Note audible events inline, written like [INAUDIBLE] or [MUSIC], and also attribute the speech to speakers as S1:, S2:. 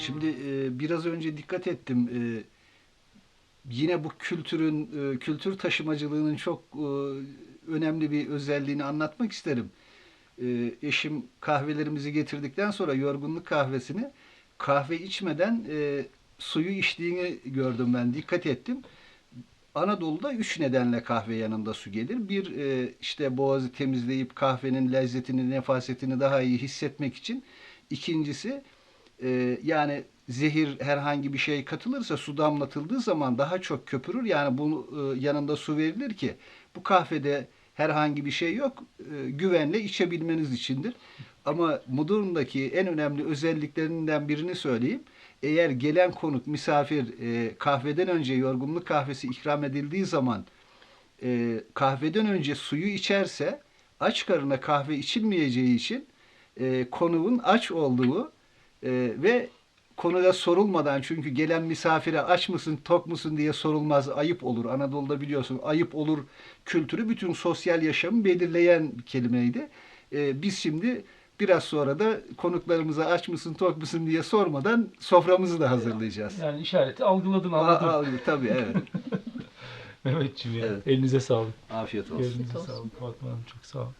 S1: Şimdi e, biraz önce dikkat ettim. E, yine bu kültürün, e, kültür taşımacılığının çok e, önemli bir özelliğini anlatmak isterim. E, eşim kahvelerimizi getirdikten sonra yorgunluk kahvesini kahve içmeden e, suyu içtiğini gördüm ben. Dikkat ettim. Anadolu'da üç nedenle kahve yanında su gelir. Bir e, işte boğazı temizleyip kahvenin lezzetini, nefasetini daha iyi hissetmek için. İkincisi e, yani zehir herhangi bir şey katılırsa su damlatıldığı zaman daha çok köpürür. Yani bu e, yanında su verilir ki bu kahvede herhangi bir şey yok. e, güvenle içebilmeniz içindir. Ama Mudurnu'daki en önemli özelliklerinden birini söyleyeyim. Eğer gelen konuk, misafir e, kahveden önce yorgunluk kahvesi ikram edildiği zaman e, kahveden önce suyu içerse aç karına kahve içilmeyeceği için e, konuğun aç olduğu e, ve konuda sorulmadan çünkü gelen misafire aç mısın tok musun diye sorulmaz ayıp olur. Anadolu'da biliyorsun ayıp olur kültürü bütün sosyal yaşamı belirleyen bir kelimeydi. E, biz şimdi biraz sonra da konuklarımıza aç mısın tok musun diye sormadan soframızı da hazırlayacağız.
S2: Yani işareti algıladın anladın.
S1: aa, tabii evet. [LAUGHS] [LAUGHS]
S2: Mehmetciğim ya.
S1: Evet.
S2: Elinize sağlık.
S1: Afiyet olsun.
S2: Elinize
S3: olsun.
S2: sağlık Fatma Hanım çok sağ olun.